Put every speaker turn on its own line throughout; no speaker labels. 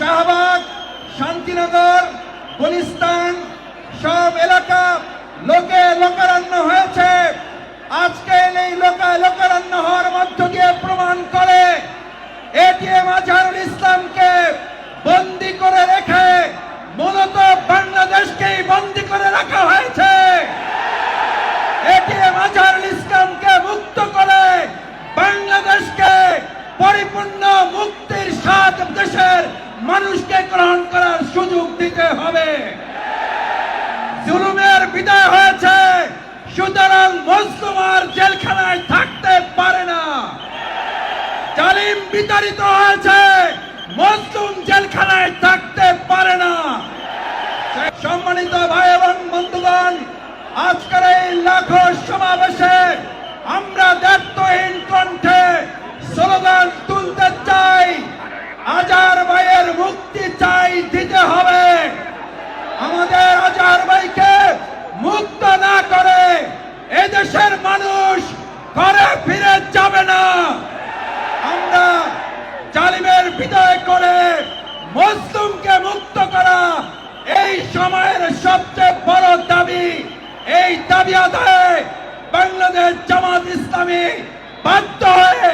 শাহবাগ, শান্তিনগর, গুলিস্তান, সব এলাকা লোকে লোকারণ্য হয়েছে। আজকে এই লোকা লোকারণ্য হওয়ার মধ্য দিয়ে প্রমাণ করে এটিএম আজহারুল ইসলামকে বন্দি করে রেখে মূলত বাংলাদেশকেই বন্দি করে রাখা হয়েছে। এটিএম আজহারুল ইসলামকে মুক্ত করে বাংলাদেশকে পরিপূর্ণ মুক্তির স্বাদ দেশের গ্রহণ করার সুযোগ দিতে হবে। জুলুমের বিদায় হয়েছে। সুতরাং মজলুম জেলখানায় থাকতে পারে না। জালিম বিতাড়িত হয়েছে। মজলুম জেলখানায় থাকতে পারে না। সম্মানিত ভাই এবং বন্ধুগণ, আজকের এই লাখো সমাবেশে আমরা দায়িত্বহীন কণ্ঠে স্লোগান তুলতে চাই। আজার ভাইয়ের মুক্তি চাই দিতে হবে আমাদের আজার ভাইকে মুক্ত না করে এদেশের মানুষ ঘরে ফিরে যাবে না। আমরা জালিমের বিদায় করে মজলুমকে মুক্ত করা এই সময়ের সবচেয়ে বড় দাবি। এই দাবি আদায়ে বাংলাদেশ জামাত ইসলামী বাধ্য হয়ে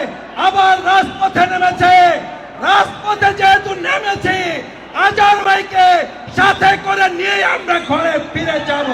আবার রাজপথে নেমেছে। রাজপথে যেহেতু নেমেছি আজার ভাইকে সাথে করে নিয়ে আমরা ঘরে ফিরে যাব।